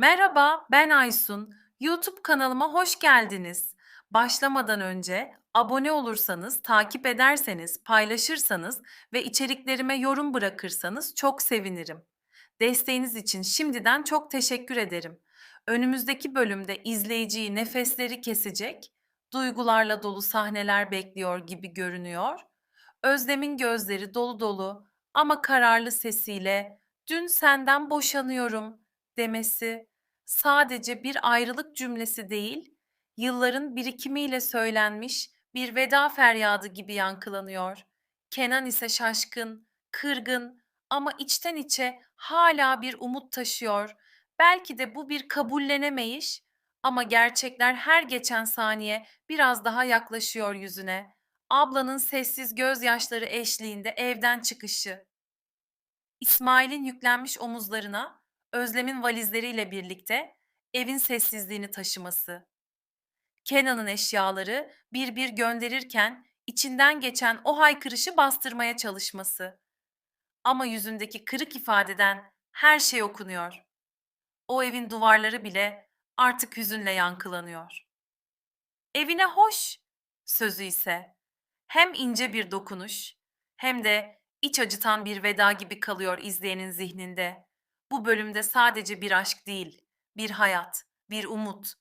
Merhaba, ben Aysun. YouTube kanalıma hoş geldiniz. Başlamadan önce abone olursanız, takip ederseniz, paylaşırsanız ve içeriklerime yorum bırakırsanız çok sevinirim. Desteğiniz için şimdiden çok teşekkür ederim. Önümüzdeki bölümde izleyiciyi nefesleri kesecek, duygularla dolu sahneler bekliyor gibi görünüyor. Özlem'in gözleri dolu dolu ama kararlı sesiyle "Dün senden boşanıyorum." demesi sadece bir ayrılık cümlesi değil, yılların birikimiyle söylenmiş bir veda feryadı gibi yankılanıyor. Kenan ise şaşkın, kırgın ama içten içe hala bir umut taşıyor. Belki de bu bir kabullenemeyiş ama gerçekler her geçen saniye biraz daha yaklaşıyor yüzüne. Ablanın sessiz gözyaşları eşliğinde evden çıkışı. İsmail'in yüklenmiş omuzlarına Özlem'in valizleriyle birlikte evin sessizliğini taşıması. Kenan'ın eşyaları bir bir gönderirken içinden geçen o haykırışı bastırmaya çalışması. Ama yüzündeki kırık ifadeden her şey okunuyor. O evin duvarları bile artık hüzünle yankılanıyor. Evine hoş sözü ise hem ince bir dokunuş hem de iç acıtan bir veda gibi kalıyor izleyenin zihninde. Bu bölümde sadece bir aşk değil, bir hayat, bir umut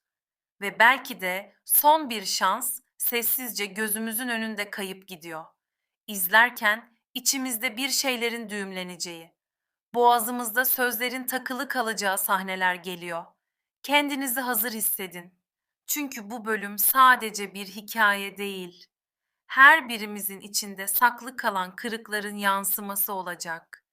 ve belki de son bir şans sessizce gözümüzün önünde kayıp gidiyor. İzlerken içimizde bir şeylerin düğümleneceği, boğazımızda sözlerin takılı kalacağı sahneler geliyor. Kendinizi hazır hissedin. Çünkü bu bölüm sadece bir hikaye değil. Her birimizin içinde saklı kalan kırıkların yansıması olacak.